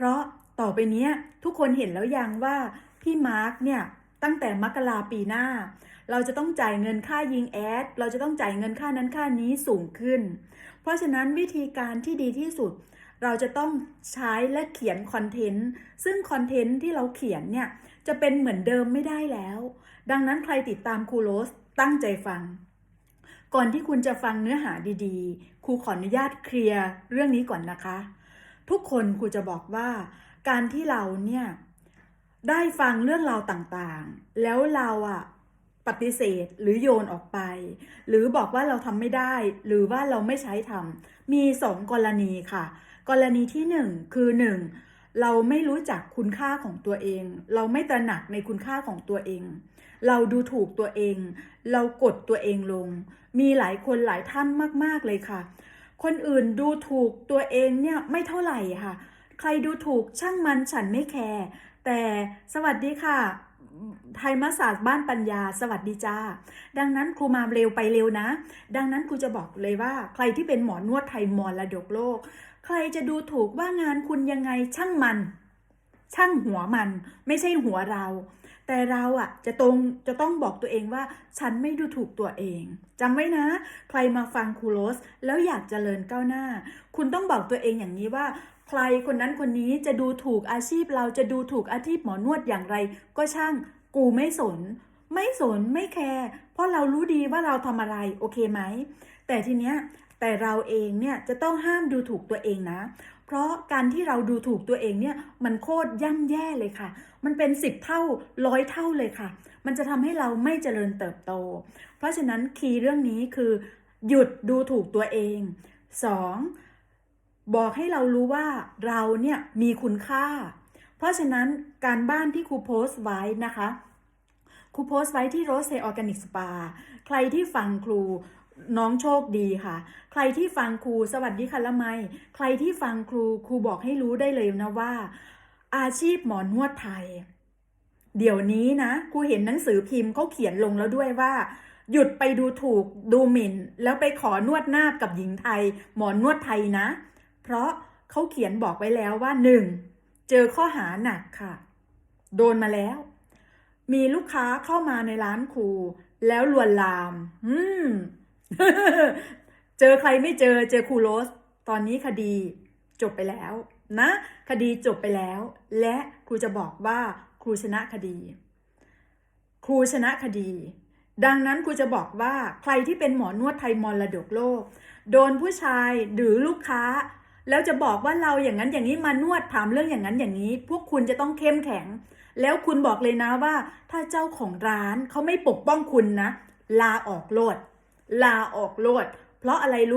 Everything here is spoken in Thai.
เพราะต่อไปนี้ทุกคนเห็นแล้วยังว่าพี่มาร์กเนี่ยตั้งแต่มกราปีหน้า เราจะต้องจ่ายเงินค่ายิงแอด เราจะต้องจ่ายเงินค่านั้นค่านี้สูงขึ้น เพราะฉะนั้นวิธีการที่ดีที่สุด เราจะต้องใช้และเขียนคอนเทนต์ ซึ่งคอนเทนต์ที่เราเขียนเนี่ยจะเป็นเหมือนเดิมไม่ได้แล้ว ดังนั้นใครติดตามครูโรสตั้งใจฟัง ก่อนที่คุณจะฟังเนื้อหาดีๆ ครูขออนุญาตเคลียร์เรื่องนี้ก่อนนะคะ ทุกคนครูจะบอกว่า การที่เราเนี่ยได้ฟังเรื่องราวต่างๆ แล้วเราอะปฏิเสธหรือโยนออกไป หรือบอกว่าเราทำไม่ได้ หรือว่าเราไม่ใช้ทำมีสองกรณีค่ะ กรณีที่หนึ่งคือหนึ่งเราไม่รู้จักคุณค่าของตัวเอง เราไม่ตระหนักในคุณค่าของตัวเอง เราดูถูกตัวเอง เรากดตัวเองลง มีหลายคนหลายท่านมาก ๆ เลยค่ะ คนอื่นดูถูกตัวเองเนี่ยไม่เท่าไหร่ค่ะ ใครดูถูกช่างมันฉันไม่แคร์แต่สวัสดีค่ะ ไทยมาศาสตร์บ้านปัญญา สวัสดีจ้า ดังนั้นครูมาเร็วไปเร็วนะ ดังนั้นครูจะบอกเลยว่า ใครที่เป็นหมอนวดไทยมรดกโลก ใครจะดูถูกว่างานคุณยังไงช่างมัน ช่างหัวมันไม่ใช่หัวเรา แต่เราอะจะตรงจะต้องบอกตัวเองว่า ฉันไม่ดูถูกตัวเองจำไว้นะ ใครมาฟังครูโรสแล้วอยากเจริญก้าวหน้า คุณต้องบอกตัวเองอย่างนี้ว่า ใครคนนั้นคนนี้จะดูถูกอาชีพเราจะดูถูกอาชีพหมอนวดอย่างไร ก็ช่างกูไม่สน ไม่สนไม่แคร์เพราะเรารู้ดีว่าเราทำอะไรโอเคไหมแต่ทีเนี้ยแต่เราเองเนี่ยจะต้องห้ามดูถูกตัวเองนะ เพราะการที่เราดูถูกตัวเองเนี่ยมันโคตรย่ำแย่เลยค่ะ มันเป็นสิบเท่าร้อยเท่าเลยค่ะ มันจะทำให้เราไม่เจริญเติบโต เพราะฉะนั้นคีย์เรื่องนี้คือ หยุดดูถูกตัวเองสองบอกให้เรารู้ว่าเราเนี่ยมีคุณค่า เพราะฉะนั้นการบ้านที่ครูโพสต์ไว้นะคะครูโพสต์ไว้ที่โรสเซออร์แกนิกสปา ใครที่ฟังครู น้องโชคดีค่ะ ใครที่ฟังครูสวัสดีค่ะละไม ใครที่ฟังครูครูบอกให้รู้ได้เลยนะว่า อาชีพหมอนวดไทย เดี๋ยวนี้นะครูเห็นหนังสือพิมพ์เขาเขียนลงแล้วด้วยว่า หยุดไปดูถูกดูหมิ่น แล้วไปขอนวดหน้ากับหญิงไทย หมอนวดไทยนะ เพราะเขาเขียนบอกไว้แล้วว่าหนึ่งเจอข้อหาหนักค่ะ โดนมาแล้ว มีลูกค้าเข้ามาในร้านครู แล้วลวนลาม อืม เจอใครไม่เจอเจอครูโรส ตอนนี้คดีจบไปแล้วนะ คดีจบไปแล้ว และครูจะบอกว่าครูชนะคดี ครูชนะคดี ดังนั้นครูจะบอกว่าใครที่เป็นหมอนวดไทยมรดกโลก โดนผู้ชายหรือลูกค้า แล้วจะบอกว่าเราอย่างนั้นอย่างนี้มานวดถามเรื่องอย่างนั้นอย่างนี้ พวกคุณจะต้องเข้มแข็ง แล้วคุณบอกเลยนะว่า ถ้าเจ้าของร้านเขาไม่ปกป้องคุณนะ ลาออกโลด ลาออกโลด เพราะอะไรรู้